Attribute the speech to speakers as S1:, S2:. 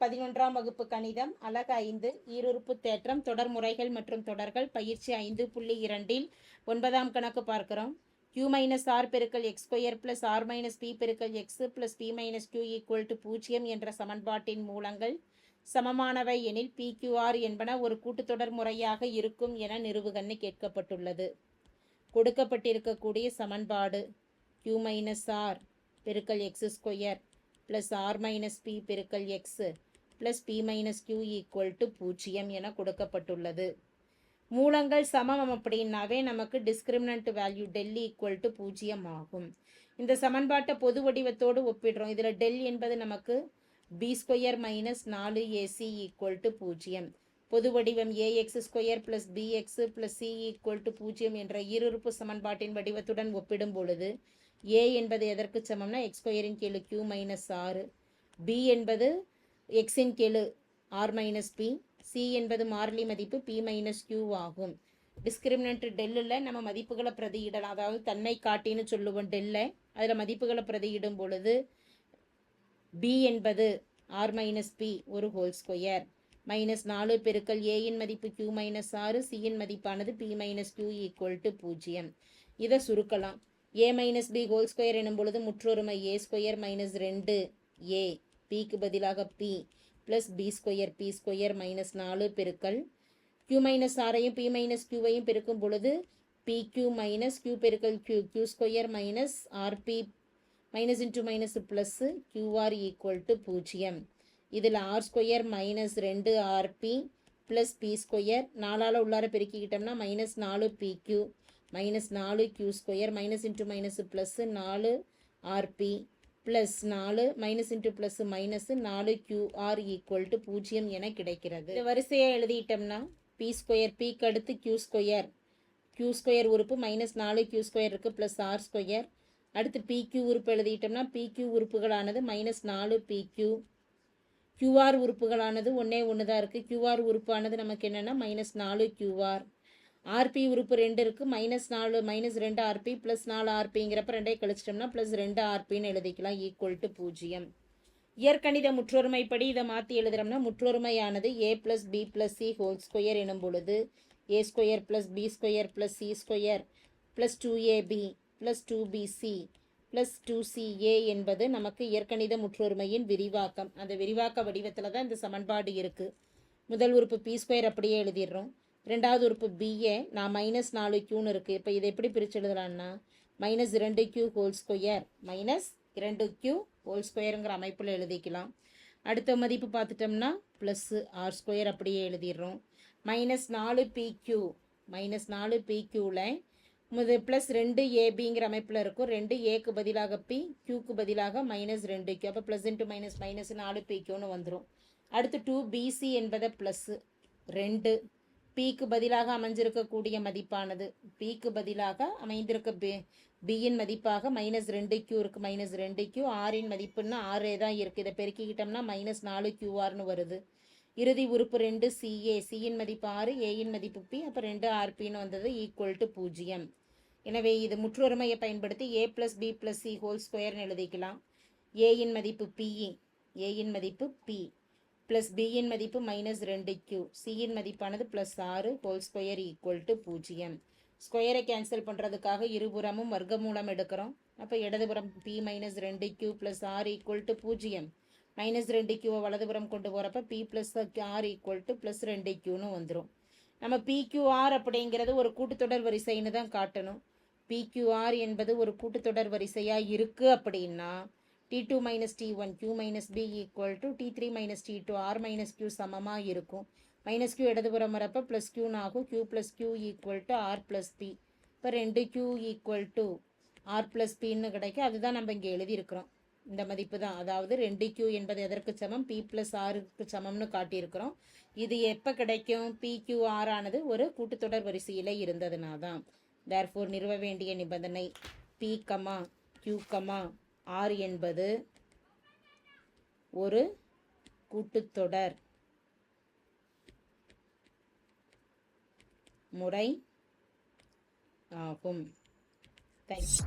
S1: பதினொன்றாம் வகுப்பு கணிதம் அலகு ஐந்து ஈருறுப்பு தேற்றம் தொடர் முறைகள் மற்றும் தொடர்கள் பயிற்சி ஐந்து புள்ளி இரண்டில் ஒன்பதாம் கணக்கு பார்க்கிறோம். கியூ மைனஸ் ஆர் பெருக்கல் X square plus R minus P பெருக்கல் X plus P minus Q equal to பூஜ்ஜியம் என்ற சமன்பாட்டின் மூலங்கள் சமமானவை எனில் PQR என்பன ஒரு கூட்டுத்தொடர் முறையாக இருக்கும் என நிறுவுகன்னு கேட்கப்பட்டுள்ளது. கொடுக்கப்பட்டிருக்கக்கூடிய சமன்பாடு கியூ மைனஸ் ஆர் பெருக்கல் X square plus R minus P பெருக்கல் X plus P minus Q equal to பூஜ்ஜியம் என கொடுக்கப்பட்டுள்ளது. மூலங்கள் சமம் அப்படின்னாவே நமக்கு discriminant value del equal to பூஜ்ஜியம் ஆகும். இந்த சமன்பாட்டை பொது வடிவத்தோடு ஒப்பிடுறோம். இதில் டெல் என்பது நமக்கு பி ஸ்கொயர் மைனஸ் நாலு ஏசி ஈக்குவல் டு பூஜ்ஜியம். பொது வடிவம் AX square plus BX plus C equal to பூஜ்ஜியம் என்ற இருறுப்பு சமன்பாட்டின் வடிவத்துடன் ஒப்பிடும் பொழுது ஏ என்பது எதற்கு சமம்னா எக்ஸ் ஸ்கொயரின் கீழ் கியூ மைனஸ் ஆறு பி என்பது எக்ஸின் கெழு ஆர் மைனஸ் பி சி என்பது மாறிலி மதிப்பு பி மைனஸ் கியூ ஆகும். டிஸ்கிரிமினன்ட் டெல்லில் நம்ம மதிப்புகளை பிரதியிடலாம். அதாவது தன்னை காட்டின்னு சொல்லுவோம் டெல்ல அதில் மதிப்புகளை பிரதியிடும் பொழுது பி என்பது ஆர் மைனஸ் பி ஒரு ஹோல் ஸ்கொயர் மைனஸ் நாலு பெருக்கல் ஏயின் மதிப்பு கியூ மைனஸ் ஆறு சியின் மதிப்பானது P minus Q equal to பூஜ்ஜியம். இதை சுருக்கலாம். A minus B whole square எனும் பொழுது முற்றொருமை ஏ ஸ்கொயர் மைனஸ் ரெண்டு ஏ பிக்கு பதிலாக P plus P square P square minus நாலு பெருக்கல். கியூ மைனஸ் ஆரையும் பி மைனஸ் கியூவையும் பெருக்கும் பொழுது பி கியூ மைனஸ் கியூ பெருக்கல் Q Q square minus RP minus into minus plus QR equal to பூஜ்ஜியம். இதில் ஆர் ஸ்கொயர் மைனஸ் ரெண்டு ஆர்பி ப்ளஸ் பி ஸ்கொயர் நாலால் உள்ளார பெருக்கிக்கிட்டோம்னா மைனஸ் நாலு பி கியூ மைனஸ் நாலு Q square minus into minus plus நாலு ஆர்பி ப்ளஸ் நாலு மைனஸ் இன்ட்டு ப்ளஸ் மைனஸ் நாலு கியூஆர் ஈக்குவல் டு பூஜ்ஜியம் என கிடைக்கிறது. இந்த வரிசையாக எழுதிட்டோம்னா பி ஸ்கொயர் பிக்கு அடுத்து கியூ ஸ்கொயர் கியூ ஸ்கொயர் உறுப்பு மைனஸ் நாலு கியூ ஸ்கொயர் இருக்குது ப்ளஸ் ஆர் ஸ்கொயர் அடுத்து பிக்யூ உறுப்பு எழுதிட்டோம்னா பிக்யூ உறுப்புகளானது மைனஸ் நாலு பிக்யூ கியூஆர் உறுப்புகளானது ஒன்றே ஒன்று தான் இருக்குது கியூஆர் உறுப்பானது நமக்கு என்னென்னா மைனஸ் நாலு கியூஆர் ஆர்பி உறுப்பு ரெண்டு இருக்குது மைனஸ் நாலு மைனஸ் ரெண்டு ஆர்பி ப்ளஸ் நாலு ஆர்பிங்கிறப்ப ரெண்டே கழிச்சிட்டோம்னா ப்ளஸ் ரெண்டு ஆர்பின்னு எழுதிக்கலாம். ஈக்குவல் டு பூஜ்ஜியம். இயற்கணித முற்றொருமைப்படி இதை மாற்றி எழுதுறோம்னா முற்றொருமையானது A plus B plus C whole square எனும் பொழுது A square plus B square plus C square plus two AB plus two BC plus two CA என்பது நமக்கு இயற்கணித முற்றொருமையின் விரிவாக்கம். அந்த விரிவாக்க வடிவத்தில் தான் இந்த சமன்பாடு இருக்குது முதல் உறுப்பு பி ஸ்கொயர் அப்படியே எழுதிடுறோம். ரெண்டாவது உறுப்பு பிஏ நான் மைனஸ் நாலு கியூன்னு இருக்குது இப்போ இதை எப்படி பிரித்து எழுதலான்னா மைனஸ் இரண்டு கியூ ஹோல் ஸ்கொயர் மைனஸ் இரண்டு கியூ ஹோல் ஸ்கொயருங்கிற அமைப்பில் எழுதிக்கலாம். அடுத்த மதிப்பு பார்த்துட்டோம்னா ப்ளஸ்ஸு ஆர் ஸ்கொயர் அப்படியே எழுதிடுறோம். மைனஸ் நாலு பிக்யூ மைனஸ் நாலு பிக்யூவில் முது ப்ளஸ் ரெண்டு ஏபிங்கிற அமைப்பில் இருக்கும். ரெண்டு ஏக்கு பதிலாக பி கியூக்கு பதிலாக மைனஸ் ரெண்டு கியூ அப்போ ப்ளஸ் இன்ட்டு மைனஸ் மைனஸ் நாலு பிக்யூன்னு வந்துடும் அடுத்து டூ பிசி என்பதை ப்ளஸ்ஸு ரெண்டு பிக்கு பதிலாக அமைஞ்சிருக்கக்கூடிய மதிப்பானது. பிக்கு பதிலாக அமைந்திருக்க பி பியின் மதிப்பாக மைனஸ் ரெண்டு கியூ இருக்குது மைனஸ் ரெண்டு கியூ ஆறின் மதிப்புன்னா ஆறே தான் இருக்குது இதை பெருக்கிக்கிட்டோம்னா மைனஸ் நாலு கியூஆர்னு வருது. இறுதி உறுப்பு ரெண்டு சிஏ சியின் மதிப்பு ஆறு ஏயின் மதிப்பு பி அப்போ ரெண்டு ஆர்பின்னு வந்தது ஈக்குவல் டு பூஜ்ஜியம். எனவே இது முற்றொருமையை பயன்படுத்தி A plus B plus C whole ஸ்கொயர்னு எழுதிக்கலாம். ஏயின் மதிப்பு பிஇ ஏயின் மதிப்பு பி ப்ளஸ் பியின் மதிப்பு மைனஸ் ரெண்டு கியூ சியின் மதிப்பானது ப்ளஸ் ஆறு ஹோல் ஸ்கொயர் ஈக்குவல் டு பூஜ்ஜியம். ஸ்கொயரை கேன்சல் பண்ணுறதுக்காக இருபுறமும் வர்க்கமூலம் எடுக்கிறோம். அப்போ இடதுபுறம் பி மைனஸ் ரெண்டு q plus r equal to பூஜ்ஜியம். மைனஸ் ரெண்டு கியூவை வலதுபுறம் கொண்டு போகிறப்ப p plus r equal to plus ரெண்டு கியூன்னு வந்துடும் நம்ம பிக்யூஆர் அப்படிங்கிறது ஒரு கூட்டுத்தொடர் வரிசைன்னு தான் காட்டணும். பிக்யூஆர் என்பது ஒரு கூட்டுத்தொடர் வரிசையாக இருக்குது அப்படின்னா t two minus t one q minus p equal to t three minus t two r minus q சமமாக இருக்கும். மைனஸ் கியூ இடதுபுறம் வரப்போ ப்ளஸ் க்யூன்னு ஆகும். Q plus q equal to r plus p இப்போ ரெண்டு q equal to r plus பின்னு கிடைக்கும். அதுதான் நம்ம இங்கே எழுதியிருக்கிறோம். இந்த மதிப்பு தான். அதாவது ரெண்டு கியூ என்பது எதற்கு சமம்? பி ப்ளஸ் ஆருக்கு சமம்னு காட்டியிருக்கிறோம். இது எப்போ கிடைக்கும்? பி கியூ ஆர் ஆனது ஒரு கூட்டுத்தொடர் வரிசையில் இருந்ததுனா தான் தேர்ஃபோர் நிறுவ வேண்டிய நிபந்தனை p comma q comma r என்பது ஒரு கூட்டுத்தொடர் முறை ஆகும். தேங்க்ஸ்